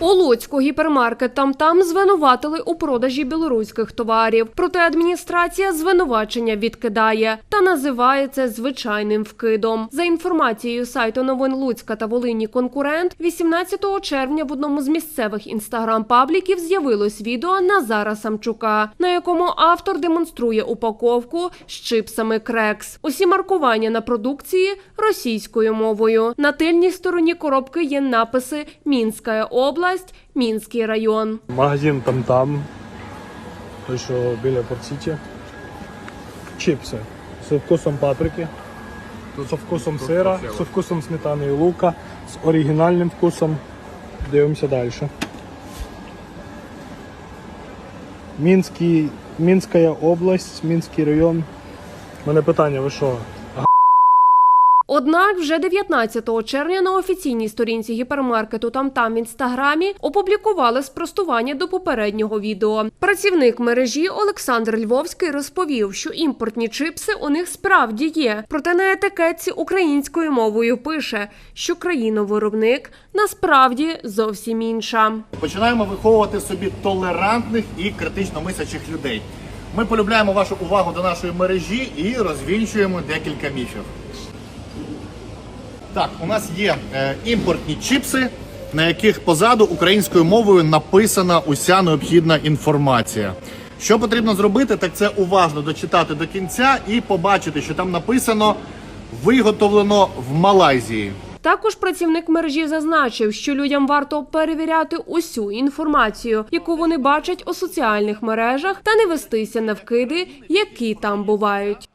У Луцьку гіпермаркет там-там звинуватили у продажі білоруських товарів. Проте адміністрація звинувачення відкидає та називає це звичайним вкидом. За інформацією сайту новин Луцька та Волині конкурент, 18 червня в одному з місцевих інстаграм-пабліків з'явилось відео Назара Самчука, на якому автор демонструє упаковку з чипсами Крекс. Усі маркування на продукції російською мовою. На тильній стороні коробки є написи Мінська область, Мінський район. Магазин там там. Той, що біля Порт-Сіті. Чипси. З вкусом паприки. З вкусом сира, з вкусом сметани і лука, з оригінальним вкусом. Дивимося далі. Мінський, Мінська область, Мінський район. У мене питання, ви що? Однак вже 19 червня на офіційній сторінці гіпермаркету там-там в інстаграмі опублікували спростування до попереднього відео. Працівник мережі Олександр Львовський розповів, що імпортні чипси у них справді є. Проте на етикетці українською мовою пише, що країновиробник насправді зовсім інша. Починаємо виховувати собі толерантних і критично мислячих людей. Ми полюбляємо вашу увагу до нашої мережі і розвінчуємо декілька міфів. Так, у нас є е, імпортні чіпси, на яких позаду українською мовою написана уся необхідна інформація. Що потрібно зробити, так це уважно дочитати до кінця і побачити, що там написано виготовлено в Малайзії. Також працівник мережі зазначив, що людям варто перевіряти усю інформацію, яку вони бачать у соціальних мережах, та не вестися на вкиди, які там бувають.